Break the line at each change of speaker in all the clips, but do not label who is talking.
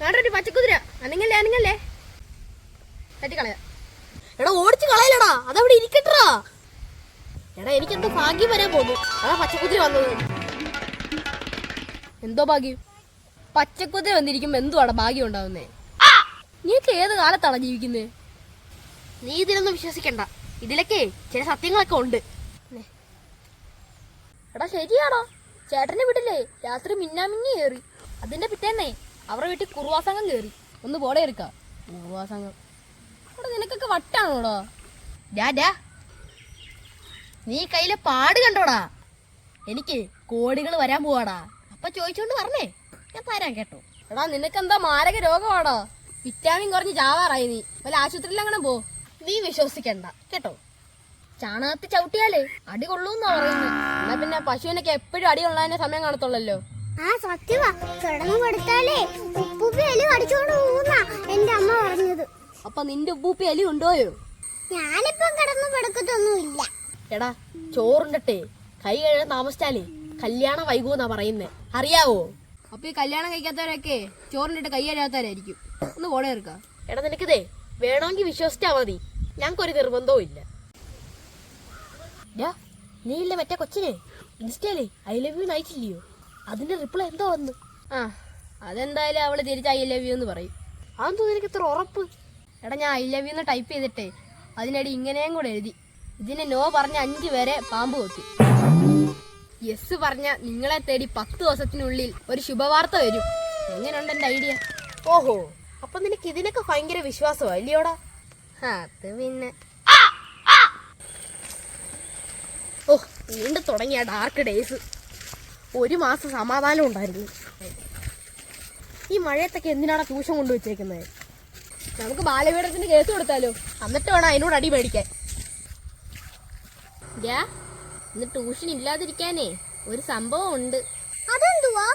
വേണ്ടൊരു പച്ചക്കുതിര? അനങ്ങല്ലേ അനങ്ങല്ലേ? തട്ടിക്കളയാ. എടാ ഓടിച്ച് കളയലടാ. അതവിടെ ഇരിക്കട്ടാ എടാ എനിക്കെന്തോ ഭാഗ്യം വരാൻ പോകുന്നു അതാ പച്ചക്കുതിര വന്നത്. എന്തോ ഭാഗ്യം? പച്ചക്കുതിര വന്നിരിക്കുമ്പോ എന്തുവാടാ ഭാഗ്യം ഉണ്ടാവുന്നേ? നീക്ക് ഏത് കാലത്താണ് ജീവിക്കുന്നേ? നീ ഇതിലൊന്നും വിശ്വസിക്കണ്ട. ഇതിലൊക്കെ ചില സത്യങ്ങളൊക്കെ ഉണ്ട്. എടാ ശരിയാടാ. ചേട്ടന്റെ വീട്ടിലെ രാത്രി മിന്നാമിന്നി കയറി അതിന്റെ പിറ്റേന്നേ അവരുടെ വീട്ടിൽ കുറുവാസംഗം കയറി ഒന്ന് പോടെ എടുക്ക കുറുവാസംഗം എടാ നിനക്കൊക്കെ വട്ടാണോടാ? ഡാ ഡാ. നീ കയ്യിലെ പാട് കണ്ടോടാ. എനിക്ക് കോടികൾ വരാൻ പോവാടാ. അപ്പൊ ചോദിച്ചോണ്ട് പറഞ്ഞേ. ഞാൻ തരാൻ കേട്ടോ. എടാ നിനക്കെന്താ മാരക രോഗമാടാ? വിറ്റാമിൻ കുറഞ്ഞ് ചാവാറായി നീ. വല്ല ആശുപത്രിയിൽ അങ്ങനെ പോ. നീ വിശ്വസിക്കണ്ട. കേട്ടോ? ചാണകത്ത് ചവിട്ടിയാലേ അടി കൊള്ളൂന്നാ പറയുന്നത്. എന്നാ പിന്നെ പശുവിനൊക്കെ എപ്പോഴും അടി കൊള്ളാനേ സമയം കാണത്തുള്ളല്ലോ.
ആ സത്യവാ. കിടന്നു കൊടുത്താലേ ഉപ്പൂപ്പി എലി കടിച്ചോണ്ട് പോകുന്നാ എന്റെ അമ്മ പറഞ്ഞത്.
അപ്പൊ നിന്റെ ഉപ്പൂപ്പി അലി ഉണ്ടോയോ
ഞാനിപ്പം കിടന്നു പെടുക്കത്തൊന്നുമില്ല.
എടാ ചോറുണ്ടട്ടെ. കൈ കഴുകാൻ താമസിച്ചാലേ കല്യാണം വൈകൂന്നാ പറയുന്നേ. അറിയാവോ? അപ്പൊ ഈ കല്യാണം കഴിക്കാത്തവരൊക്കെ ചോറിനിട്ട് കൈ കഴുകാത്തവരായിരിക്കും. ഒന്ന് പോടെ എടുക്ക എടാ നിനക്കിതേ വേണമെങ്കിൽ വിശ്വസിച്ചാ മതി. ഞങ്ങൾക്കൊരു നിർബന്ധവും ഇല്ല ഡാ, നീ ഇല്ല മറ്റേ കൊച്ചിനെ? ഇൻസ്റ്റയിലേ ഐ ലവ് യു അയച്ചില്ലയോ അതിന്റെ റിപ്ലൈ എന്തോ വന്നു. ആ അതെന്തായാലും അവൾ തിരിച്ച് ഐ ലവ് യു എന്ന് പറയും. അതെന്തോ നിനക്ക് ഇത്ര ഉറപ്പ്. എടാ ഞാൻ ഐ ലവ് യു എന്ന് ടൈപ്പ് ചെയ്തിട്ടേ അതിനടി ഇങ്ങനെയും കൂടെ എഴുതി. ഇതിന് നോ പറഞ്ഞ അഞ്ച് പേരെ പാമ്പ് കൊത്തി. യെസ് പറഞ്ഞ നിങ്ങളെ തേടി പത്ത് ദിവസത്തിനുള്ളിൽ ഒരു ശുഭവാർത്ത വരും. എങ്ങനെയുണ്ട് എന്റെ ഐഡിയ? ഓഹോ അപ്പൊ നിനക്ക് ഇതിനൊക്കെ ഭയങ്കര വിശ്വാസമാ അല്ലയോടാ അത് പിന്നെ വീണ്ടും തുടങ്ങിയ ഡാർക്ക് ഡേയ്സ് ഒരു മാസം സമാധാനം ഉണ്ടായിരുന്നു. ഈ മഴയത്തൊക്കെ എന്തിനാണ് ട്യൂഷൻ കൊണ്ടുവച്ചേക്കുന്നത്? നമുക്ക് ബാലപീഠത്തിന് കേസ് കൊടുത്താലോ? എന്നിട്ട് വേണം അതിനോട് അടി മേടിക്കാൻ. ഇന്ന് ട്യൂഷൻ ഇല്ലാതിരിക്കാനേ ഒരു സംഭവം ഉണ്ട്.
അതെന്തുവാ?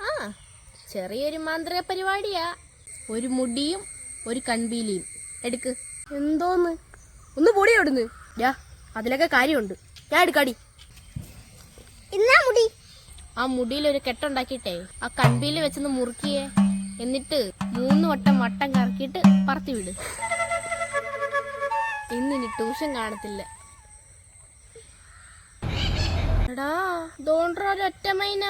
ആ ചെറിയൊരു മാന്ത്രിക പരിപാടിയാ. ഒരു മുടിയും ഒരു കൺപീലിയും. എടുക്ക്. എന്തോന്ന്? ഒന്ന് പൊടി എവിടുന്ന് ഡാ അതിലൊക്കെ കാര്യമുണ്ട്. ഞാൻ എടുക്കാടി.
ഇന്നാ മുടി.
ആ മുടിയിൽ ഒരു കെട്ടുണ്ടാക്കിയിട്ടേ ആ കൺപീൽ വെച്ചൊന്ന് മുറുക്കിയേ. എന്നിട്ട് മൂന്ന് വട്ടം വട്ടം കറക്കിയിട്ട് പറത്തി വിട്. ഇന്നിനി ട്യൂഷൻ കാണത്തില്ല. എടാ ദോണ്ട്രോ ഒറ്റ മൈന.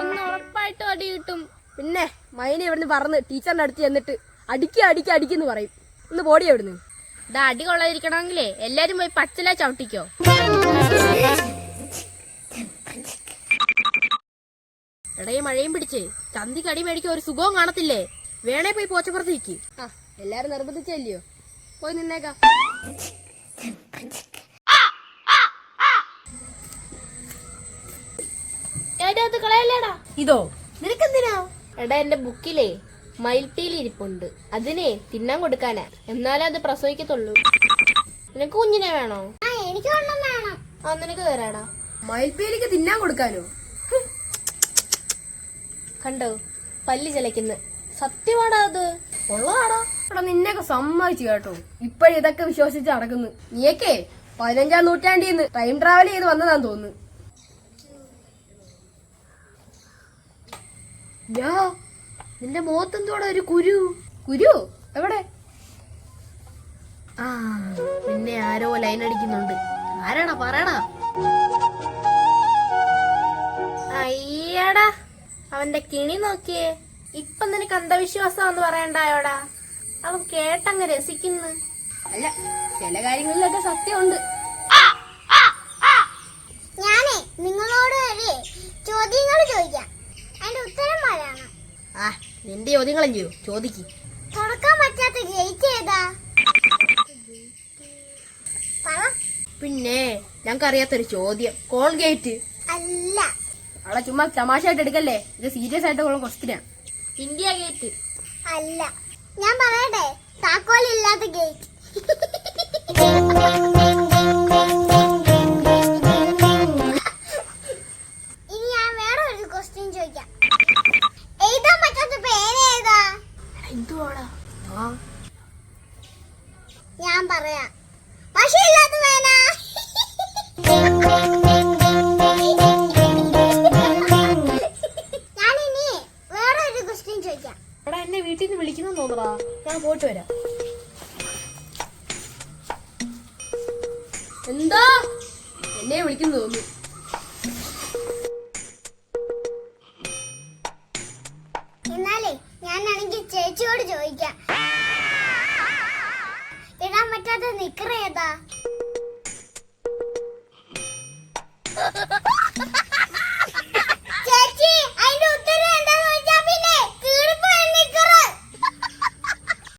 ഇന്ന് ഉറപ്പായിട്ടും അടി കിട്ടും. പിന്നെ മൈന ഇവിടുന്ന് പറന്ന് ടീച്ചറിന്റെ അടുത്ത് ചെന്നിട്ട് അടിക്കുക അടിക്കുക അടിക്കുന്നു പറയും. ഒന്ന് ബോഡി എവിടുന്ന് ഇതാ അടി കൊള്ളാതിരിക്കണമെങ്കിലേ എല്ലാരും പോയി പച്ചല ചവിട്ടിക്കോ. ഈ മഴയും പിടിച്ച്. ചന്തി കടി മേടിക്കാൻ ഒരു സുഖവും കാണത്തില്ലേ? വേണേ പോയി പോച്ചപ്പുറത്ത് ഇരിക്കി ആ എല്ലാരും നിർബന്ധിച്ചല്ലയോ? പോയി നിന്നേക്കാം. ഇതോ നിനക്കെന്തിനാ? എടാ എന്റെ ബുക്കിലേ മയിൽപ്പീൽ ഇരിപ്പുണ്ട്. അതിനെ തിന്നാൻ കൊടുക്കാനാ. എന്നാലേ അത് പ്രസവിക്കത്തുള്ളൂ. നിനക്ക് കുഞ്ഞിനെ വേണോ?
ആ എനിക്ക്
ആ നിനക്ക് തരാടാ. മയിൽപ്പീലിക്ക് തിന്നാൻ കൊടുക്കാനോ? കണ്ടോ? പല്ലി ചലയ്ക്കുന്നു സത്യമാടാ അത്. ഉള്ളതാടാ എടാ നിന്നെയൊക്കെ സമ്മതിച്ചു കേട്ടോ. ഇപ്പോഴും ഇതൊക്കെ വിശ്വസിച്ച് നടക്കുന്നു. നീയൊക്കെ പതിനഞ്ചാം നൂറ്റാണ്ടിൽ നിന്ന് ടൈം ട്രാവൽ ചെയ്ത് വന്നതാന്ന് തോന്നുന്നു. നിന്റെ മുഖത്തെന്തോടെ ഒരു കുരു? കുരു? എവിടെ? ആ പിന്നെ ആരോ ലൈൻ അടിക്കുന്നുണ്ട്. ആരാടാ? പറയണ അയ്യടാ. അവന്റെ കിണി നോക്കിയേ. ഇപ്പൊ നിനക്ക് അന്ധവിശ്വാസം എന്ന് പറയണ്ടായോടാ അവൻ കേട്ടങ്ങ് രസിക്കുന്നു. അല്ല ചില കാര്യങ്ങളിലൊക്കെ സത്യമുണ്ട്.
ഞാനേ നിങ്ങളോട് ഒരു ചോദ്യങ്ങൾ ചോദിക്കാം. അതിന്റെ ഉത്തരം പറയണം
ആ നിന്റെ ചോദ്യങ്ങളും ചെയ്യൂ. ചോദിക്ക്.
തുറക്കാൻ പറ്റാത്ത ഗേറ്റ് ഏതാ?
പിന്നെ ഞങ്ങൾക്കറിയാത്തൊരു ചോദ്യം. കോൾഗേറ്റ്. അവിടെ ചുമ്മാ തമാശയായിട്ട് എടുക്കല്ലേ? ഇത് സീരിയസ് ആയിട്ട് ആയിട്ടുള്ള ക്വസ്റ്റിനാ ഇന്ത്യ ഗേറ്റ്
അല്ല. ഞാൻ പറയട്ടെ? താക്കോലില്ലാത്ത ഗേറ്റ് ഇനി ഞാൻ വേറെ ഒരു ക്വസ്റ്റ്യൻ ചോദിക്കാം. എഴുതാൻ പറ്റാത്ത പേര് ഏതാ?
എന്തുവാടാ?
ഞാൻ പറയാം. പക്ഷേ ഇല്ലാത്ത പേന
ഞാൻ പോയിട്ട് വരാം. എന്താ? എന്നെ വിളിക്കുന്നു തോന്നുന്നു.
എന്നാലേ ഞാനാണെങ്കിൽ ചേച്ചിയോട് ചോദിക്കാം. ഇടാൻ പറ്റാത്ത നിക്കറ ഏതാ